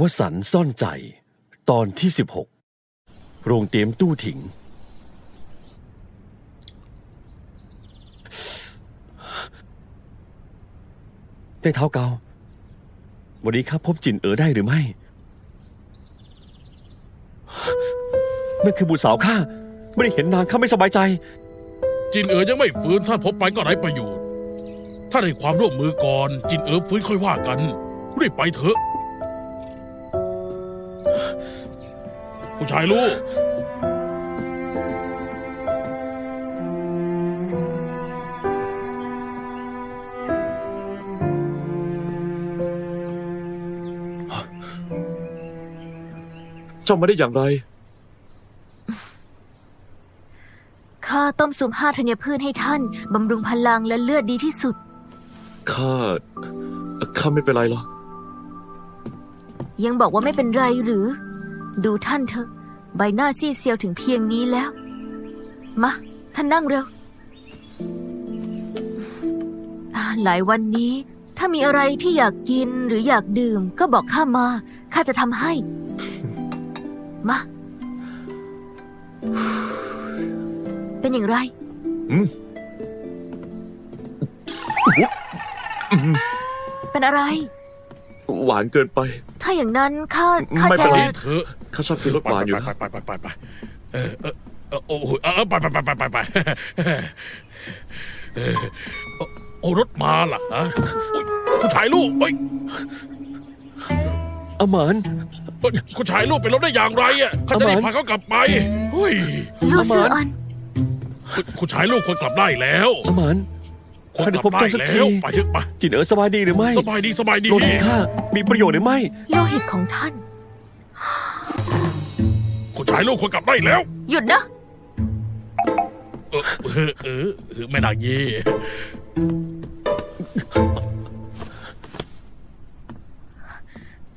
วสันซ่อนใจ ตอนที่ 16 โรงเตรียมตู้ถิง ได้เท้าเกา วันนี้ครับพบจินเอ๋อได้หรือไม่ นั่นคือบุตรสาวข้า ไม่ได้เห็นนางข้าไม่สบายใจ จินเอ๋อยังไม่ฟื้นถ้านพบไปก็ไร้ประโยชน์ ถ้าได้ความร่วมมือก่อน จินเอ๋อฟื้นค่อยว่ากันรีบไปเถอะ ผู้ชายลูก เจ้ามาได้อย่างไร ข้าต้มซุปห้าธัญพืชให้ท่าน บำรุงพลังและเลือดดีที่สุด ข้า ข้าไม่เป็นไรหรอก ยังบอกว่าไม่เป็นไรหรือ ดูท่านเถอะ ใบหน้าซีดเซียวถึงเพียงนี้แล้ว มา ท่านนั่งเร็วอ่าหลายวันนี้ ถ้ามีอะไรที่อยากกินหรืออยากดื่ม ก็บอกข้ามา ข้าจะทำให้ มา เป็นอย่างไร อืมเป็นอะไร หวานเกินไป ถ้าอย่างนั้นข้าข้าไม่จะ เป็นไรเถอะข้าชอบกินรสหวานอยู่แล้วไปไปไปไปไปเออเออเออโอ้โหเออไปไปไปไปไปไปเออโอ้รถมาล่ะฮะอุ๊ยคุณชายลูกเฮ้ยอมานเฮ้ยคุณชายลูกเป็นรถได้อย่างไรอะเขาจะรีบอาหมานพาเขากลับไปเฮ้ย ลูกเสืออาหมานอันคุณชายลูกควรกลับได้แล้ว อมาน ควรข้ากได้ลับพบได้เจ้าสักแล้ทีวไปเถอะไปจินเอ๋อสบายดีหรือไม่สบายดีสบายดีโลหิตข้ามีประโยชน์หรือไม่โลหิตของท่านคุณชายลูกควรกลับได้แล้ว หยุดนะ เออเออเออเออแม่นางเย่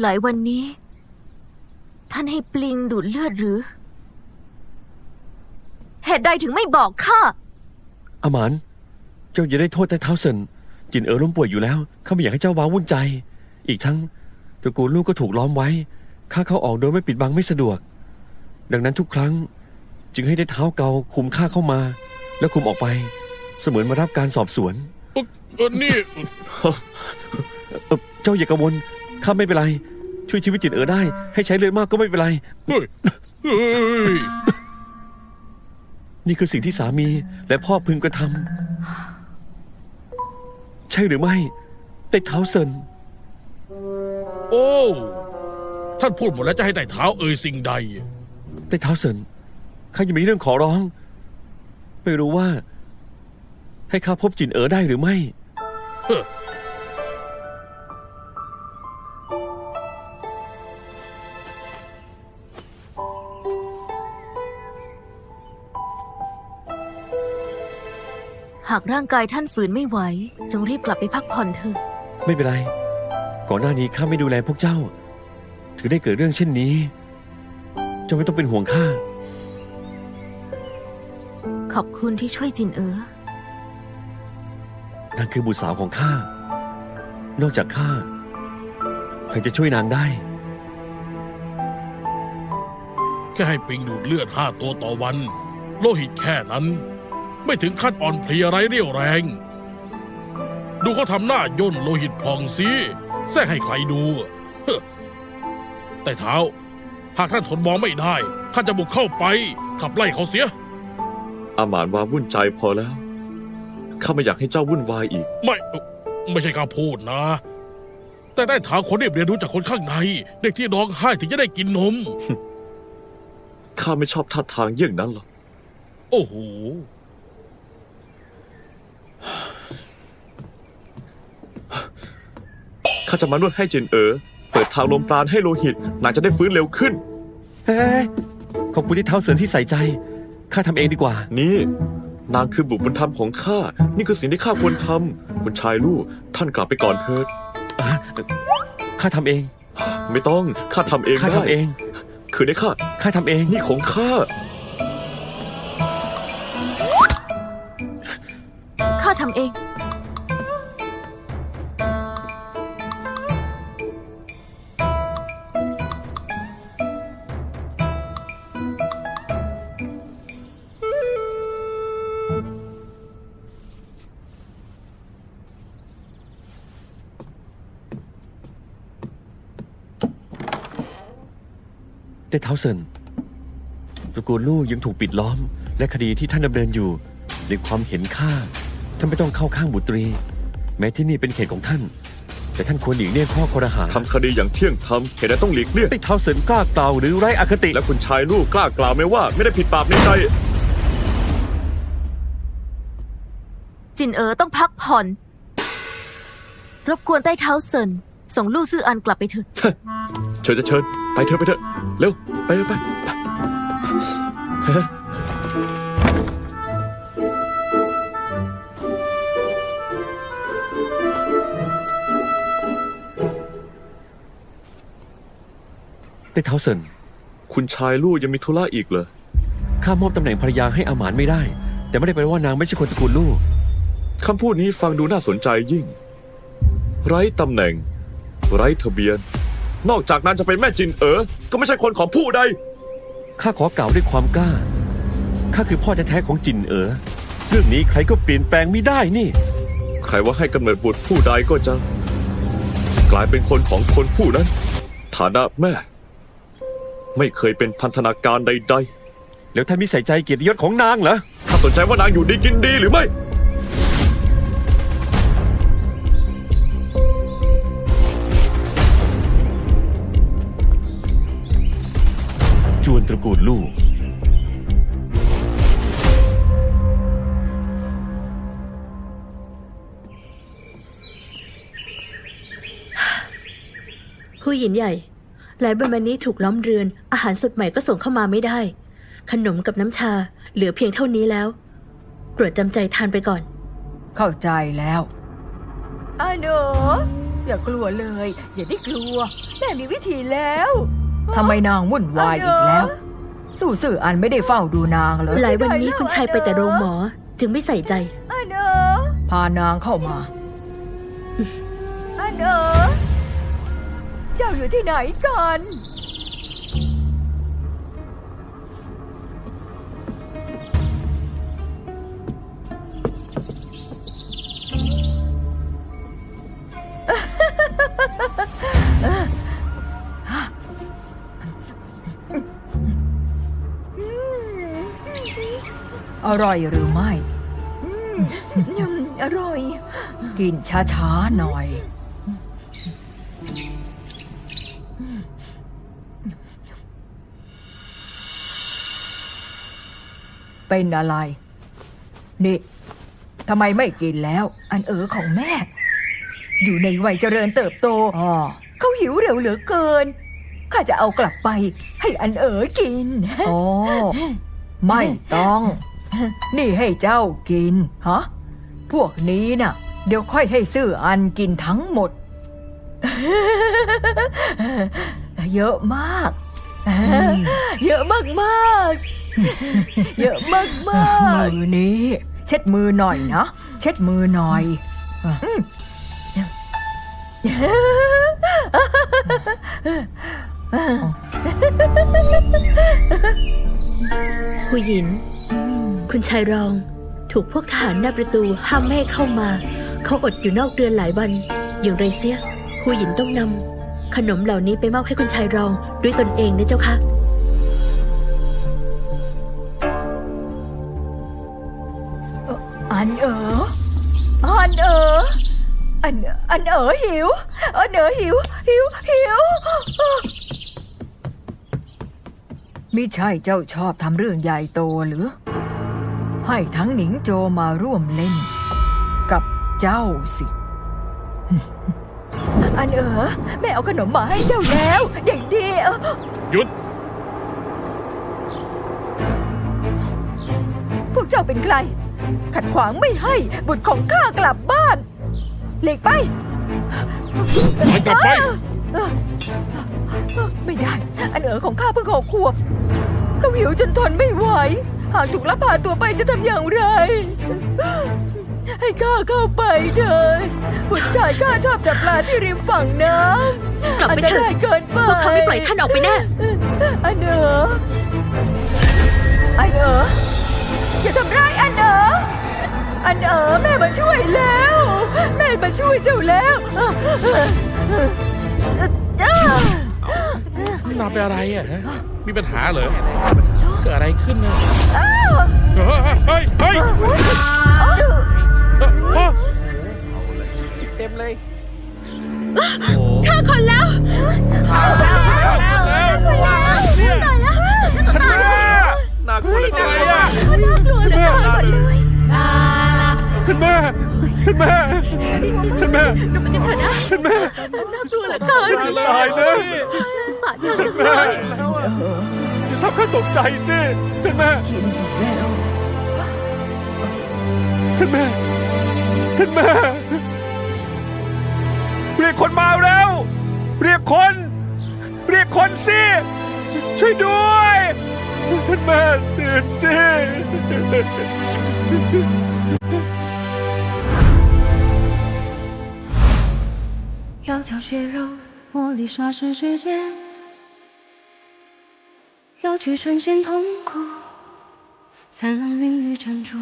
หลายวันนี้ ท่านให้ปลิงดูดเลือดหรือ เหตุใดถึงไม่บอกข้าอามาน เจ้าอย่าได้โทษแต่เท้าเซินจินเอ๋อล้มป่วยอยู่แล้ว ข้าไม่อยากให้เจ้าว้าวุ่นใจ อีกทั้งตระกูลลูกก็ถูกล้อมไว้ ข้าเข้าออกโดยไม่ปิดบังไม่สะดวก ดังนั้นทุกครั้ง จึงให้ได้เท้าเกาคุมข้าเข้ามา แล้วคุมออกไป เสมือนมารับการสอบสวนเออเออนี่ เอ่อเจ้าอย่ากังวล ข้าไม่เป็นไร ช่วยชีวิตจินเอ๋อได้ ให้ใช้เลือดมากก็ไม่เป็นไร เฮ้ยเฮ้ย นี่คือสิ่งที่สามีและพ่อพึงกระทำ ใช่หรือไม่ได้เท้าเซินโอ้ท่านพูดหมดแล้วจะให้แต่เท้าเอ่ยสิ่งใดได้เท้าเซินข้ายังมีเรื่องขอร้อง ไม่รู้ว่า ให้ข้าพบจินเอ๋อได้หรือไม่ เฮ้อ หากร่างกายท่านฝืนไม่ไหว จงรีบกลับไปพักผ่อนเถอะไม่เป็นไร ก่อนหน้านี้ข้าไม่ดูแลพวกเจ้า ถึงได้เกิดเรื่องเช่นนี้ เจ้าไม่ต้องเป็นห่วงข้า ขอบคุณที่ช่วยจินเอ๋อนางคือบุตรสาวของข้า นอกจากข้า ใครจะช่วยนางได้ แค่ให้ปิงดูดเลือดห้าตัวต่อวัน โลหิตแค่นั้น ไม่ถึงขั้นอ่อนเพลียไรเรี่ยวแรง ดูเขาทำหน้าย่นโลหิตพองซีแท้ให้ใครดูเฮ้อแต่เท้า หากท่านทนมองไม่ได้ข้าจะบุกเข้าไป ขับไล่เขาเสีย อาหมานวาวุ่นใจพอแล้วข้าไม่อยากให้เจ้าวุ่นวายอีก ไม่ ไม่ใช่ข้าพูดนะ แต่ได้ถามคนเรียบเรียนรู้จากคนข้างใน เด็กที่ร้องไห้ถึงจะได้กินนมข้าไม่ชอบท่าทางเยี่ยงนั้นหรอกโอ้โห ข้าจะมานวดให้จินเอ๋อเปิดทางลมปราณให้โลหิตนางจะได้ฟื้นเร็วขึ้น เฮ้ยขอบคุณที่เท้าเซินที่ใส่ใจ ข้าทำเองดีกว่า นี่ นางคือบุตรบุญธรรมของข้า นี่คือสิ่งที่ข้าควรทำคุณชายลูกท่านกลับไปก่อนเถิด อะข้าทำเอง ไม่ต้องข้าทำเองข้าได้ทำเอง คือได้ข้า ข้าทำเอง นี่ของข้า ข้าทำเอง ต้เท้าเซินตระกูลลู่ยังถูกปิดล้อม และคดีที่ท่านดำเนินอยู่ในความเห็นค่าท่านไม่ต้องเข้าข้างบุตรี แม้ที่นี่เป็นเขตของท่าน แต่ท่านควรหลีกเลี่ยงข้อคอรหาทำคดีอย่างเที่ยงธรรมเหตุใดต้องหลีกเลี่ยง เต้เท้าเซินกล้ากล่าวหรือไร้อคติและคุณชายลูกกล้ากล่าวไหมว่า ไม่ได้ผิดบาปในใจ จินเอ๋อต้องพักผ่อน รบกวนใต้เท้าเซินส่งลู่ซื่ออันกลับไปเถอะเชิญจะเชิญ ไปเถอะไปเถอะ เร็ว ไปเลยไปไปเต้เท้าเซินคุณชายลูกยังมีธุระอีกเหรอ ข้ามอบตำแหน่งภรรยาให้อาหมานไม่ได้ แต่ไม่ได้แปลว่านางไม่ใช่คนตระกูลลู่คำพูดนี้ฟังดูน่าสนใจยิ่ง ไร้ตำแหน่ง ไร้ทะเบียน นอกจากนั้นจะเป็นแม่จินเอ๋อก็ไม่ใช่คนของผู้ใด ข้าขอกล่าวด้วยความกล้า ข้าคือพ่อแท้ๆของจินเอ๋อ เรื่องนี้ใครก็เปลี่ยนแปลงไม่ได้นี่ ใครว่าให้กำเนิดบุตรผู้ใดก็จะ กลายเป็นคนของคนผู้นั้น ฐานะแม่ ไม่เคยเป็นพันธนาการใดแล้วท่านมิใส่ใจเกียรติยศของนางเหรอๆถ้าสนใจว่านางอยู่ดีกินดีหรือไม่ จวนตระกูลลู่ผู้หญินใหญ่ หลายวันมานี้ถูกล้อมเรือน อาหารสดใหม่ก็ส่งเข้ามาไม่ได้ ขนมกับน้ำชาเหลือเพียงเท่านี้แล้วโปรดจำใจทานไปก่อน เข้าใจแล้วอาหนูอย่ากลัวเลย อย่าได้กลัวแม่มีวิธีแล้ว ทำไมนางวุ่นวายอีกแล้ว ลู่สื่ออันไม่ได้เฝ้าดูนางเลยหลายวันนี้คุณชายไปแต่โรงหมอ จึงไม่ใส่ใจอาหนูพานางเข้ามาอาหนูเจ้าอยู่ที่ไหนกัน อร่อยหรือไม่อืมอร่อย กินช้าๆหน่อย เป็นอะไร นี่ทำไมไม่กินแล้ว อันเอ๋อของแม่ อยู่ในวัยเจริญเติบโตอ๋อเขาหิวเร็วเหลือเกิน ข้าจะเอากลับไปให้อันเอ๋อกิน โอ้ ไม่ต้อง นี่ให้เจ้ากินฮะพวกนี้น่ะ เดี๋ยวค่อยให้ซื่ออันกินทั้งหมด เยอะมากมเยอะมากมากๆเยอะมากมากมือนี้ เช็ดมือหน่อยนะ เช็ดมือหน่อยผู้หญิน คุณชายรอง ถูกพวกทหารหน้าประตูห้ามไม่ให้เข้ามา เขาอดอยู่นอกเรือนหลายวัน อย่างไรเสียผู้หญินต้องนำขนมเหล่านี้ไปมอบให้คุณชายรองด้วยตนเองนะเจ้าค่ะอันเอ๋ออันเอ๋ออันอันเอ๋อหิวอันเอ๋อหิวหิวหิวมิใช่เจ้าชอบทำเรื่องใหญ่โตหรือ ให้ทั้งหนิงโจมาร่วมเล่น กับเจ้าสิ อันเอ๋อแม่เอาขนมมาให้เจ้าแล้ว เด็กดีเออหยุด พวกเจ้าเป็นใคร ขัดขวางไม่ให้ บุตรของข้ากลับบ้านหลีกไปให้กลับไป ไม่ได้ อันเอ๋อของข้าเพิ่งหกขวบเขาหิวจนทนไม่ไหว หากถูกลักพาตัวไปจะทำอย่างไร ให้ข้าเข้าไปเถิดบุตรชายข้าชอบจับปลาที่ริมฝั่งน้ำกลับไปเถอะนตรายเกินไปพวกเขาไม่ปล่อยท่านออกไปแน่อันเอ๋ออันเอ๋ออย่าทำร้ายอันเอ๋ออันเอ๋อแม่มาช่วยแล้ว แม่มาช่วยเจ้าแล้วนาเป็นอะไรอะฮะมีปัญหาเหรอเกิดอะไรขึ้นนะเฮ้ยเฮ้ยเฮ้ยเฮ้ยเต็มเลยฆ่าคนแล้วน่ากลัวเหลยอะไรอะน่ากลัวเลยท่านแม่ท่านแม่ท่านแม่ดูมันกันเถอะนะท่านแม่น่ากลัวเหลือเกินตายนะสงสารนางจังเลย อย่าทำข้าตกใจสิท่านแม่ กินแล้ว ท่านแม่ ท่านแม่ เรียกคนมาแล้ว เรียกคน เรียกคนสิ ช่วยด้วย ท่านแม่ตื่นสิ 要将血肉磨砺霎时之间， 要去呈现痛苦，才能淋漓珍珠。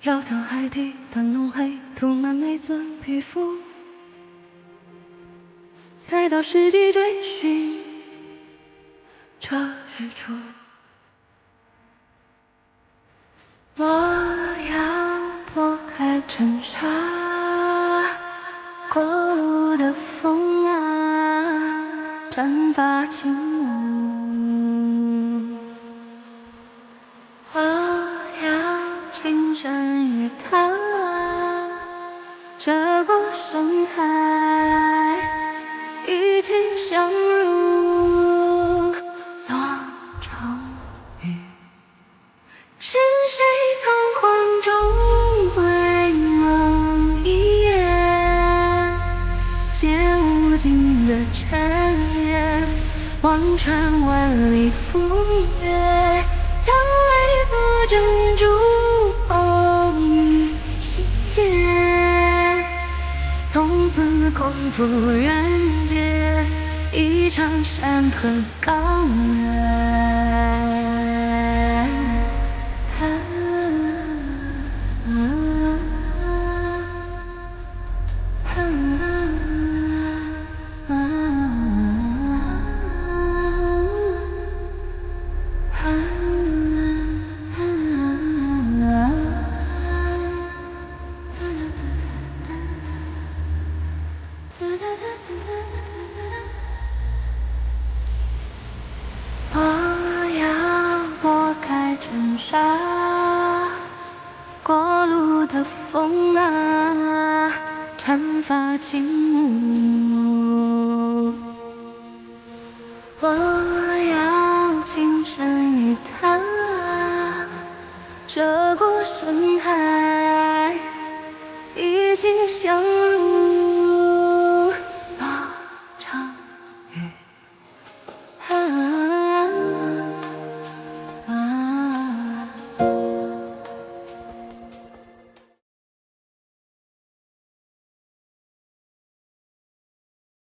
要到海底的浓黑涂满每寸皮肤，才到世纪追寻这日出。我要拨开尘沙，过路的风散发清。风月将你锁珍珠光里心间从此空赴人间一场山河告别。我，我要今生与他涉过山海，一起相濡。